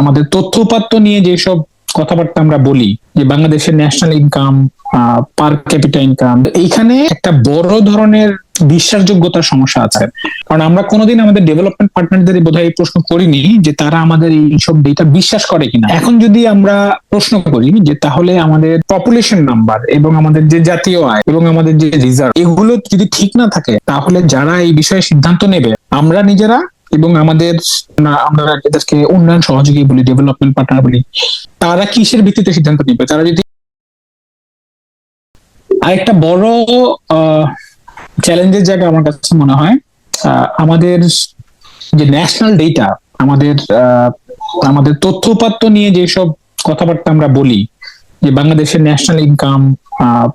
আমাদের তথ্য উপাত্ত নিয়ে যেসব কথাবার্তা আমরা বলি, যে বাংলাদেশের national income per capita income এইখানে একটা বড় ধরনের বিশ্বাসযোগ্যতার সমস্যা আছে। কারণ আমরা কোনোদিন আমাদের ডেভেলপমেন্ট পার্টনারদের বোধহয় প্রশ্ন করিনি যে তারা আমাদের এইসব ডেটা বিশ্বাস করে কিনা। এখন যদি আমরা প্রশ্ন করি যে তাহলে আমাদের পপুলেশন নাম্বার এবং আমাদের যে জাতীয় আয় এবং আমাদের যে রিজার্ভ এগুলো যদি ঠিক না থাকে, তাহলে যারা এই বিষয়ে সিদ্ধান্ত নেবে, আমরা নিজেরা এবং আমাদের, না- আমরা যাদেরকে উন্নয়ন সহযোগী বলি ডেভেলপমেন্ট পার্টনার বলি, তারা কিসের ভিত্তিতে সিদ্ধান্ত নেবে? তারা যদি আরেকটা বড় চ্যালেঞ্জের জায়গা আমার কাছে মনে হয় আমাদের যে ন্যাশনাল ডেটা আমাদের আমাদের তথ্য উপাত্ত নিয়ে যেসব কথাবার্তা আমরা বলি, যে বাংলাদেশের national income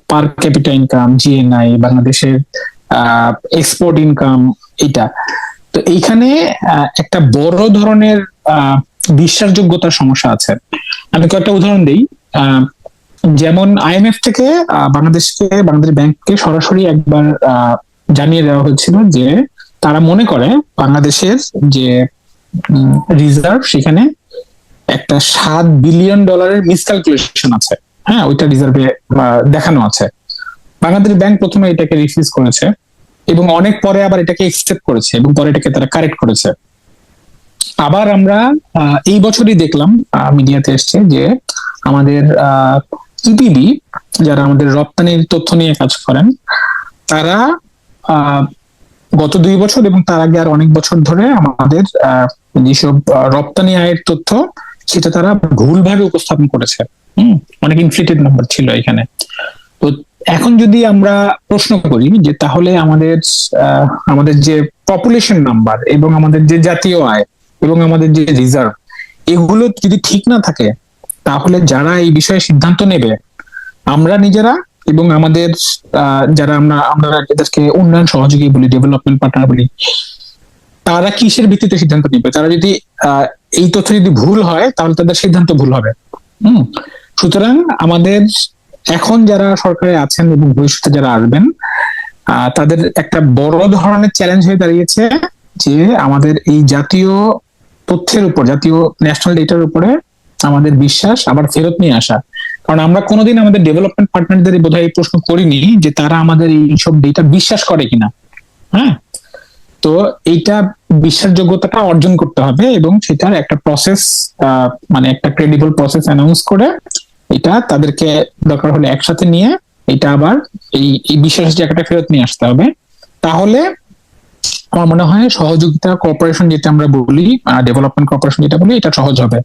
per capita income GNI বাংলাদেশের এক্সপোর্ট ইনকাম এটা তো এইখানে একটা বড় ধরনের বিশ্বাসযোগ্যতার সমস্যা আছে। আমি কয়েকটা উদাহরণ দিই। যেমন আইএমএফ থেকে বাংলাদেশকে, বাংলাদেশ ব্যাংককে সরাসরি একবার জানিয়ে দেওয়া হয়েছিল যে তারা মনে করে বাংলাদেশের যে রিজার্ভ সেখানে একটা সাত বিলিয়ন ডলারের মিসক্যালকুলেশন আছে। হ্যাঁ ওইটা রিজার্ভে দেখানো আছে। বাংলাদেশ ব্যাংক প্রথমে এটাকে রিফিউজ করেছে। এবং অনেক পরে আবার এটাকে একসেপ্ট করেছে এবং পরে এটাকে তারা কারেক্ট করেছে। আবার আমরা এই বছরই দেখলাম মিডিয়াতে এসছে যে আমাদের ইপিবি যারা আমাদের রপ্তানির তথ্য নিয়ে কাজ করেন, তারা গত দুই বছর এবং তার আগে আর অনেক বছর ধরে আমাদের যেসব রপ্তানি আয়ের তথ্য, সেটা তারা ভুলভাবে উপস্থাপন করেছে। হম, অনেক ইনফ্লেটেড নাম্বার ছিল এখানে। এখন যদি আমরা প্রশ্ন করি যে তাহলে আমাদের আমাদের যে পপুলেশন নাম্বার এবং আমাদের যে জাতীয় আয় এবং আমাদের যে রিজার্ভ এগুলো যদি ঠিক না থাকে, তাহলে যারা এই বিষয়ে সিদ্ধান্ত নেবে, আমরা নিজেরা এবং আমাদের যারা আমরা আমরা যাদেরকে উন্নয়ন সহযোগী বলি ডেভেলপমেন্ট পার্টনার বলি, তারা কিসের ভিত্তিতে সিদ্ধান্ত নেবে? তারা যদি এই তথ্য যদি ভুল হয়, তাহলে তাদের সিদ্ধান্ত ভুল হবে। হম? সুতরাং আমাদের এখন যারা সরকারে আছেন এবং ভবিষ্যতে যারা আসবেন তাদের একটা বড় ধরনের চ্যালেঞ্জ হয়ে দাঁড়িয়েছে যে আমাদের এই জাতীয় তথ্যের উপর, জাতীয় ন্যাশনাল ডেটার উপরে আমাদের বিশ্বাস আবার ফেরত নিয়ে আসা। কারণ আমরা কোনোদিন আমাদের ডেভেলপমেন্ট পার্টনারদের বোধহয় এই প্রশ্ন করিনি যে তারা আমাদের এইসব ডেটা বিশ্বাস করে কিনা। হ্যাঁ? তো এইটা বিশ্বাসযোগ্যতাটা অর্জন করতে হবে এবং সেটার একটা প্রসেস মানে একটা ক্রেডিবল প্রসেস অ্যানাউন্স করে এটা তাদেরকে দরকার হলে একসাথে নিয়ে এটা আবার এই এই বিশেষ জায়গাটা ফেরত নিয়ে আসতে হবে। তাহলে আমার মনে হয় সহযোগিতা কর্পোরেশন যেটা আমরা বলি ডেভেলপমেন্ট কর্পোরেশন যেটা বলি, এটা সহজ হবে।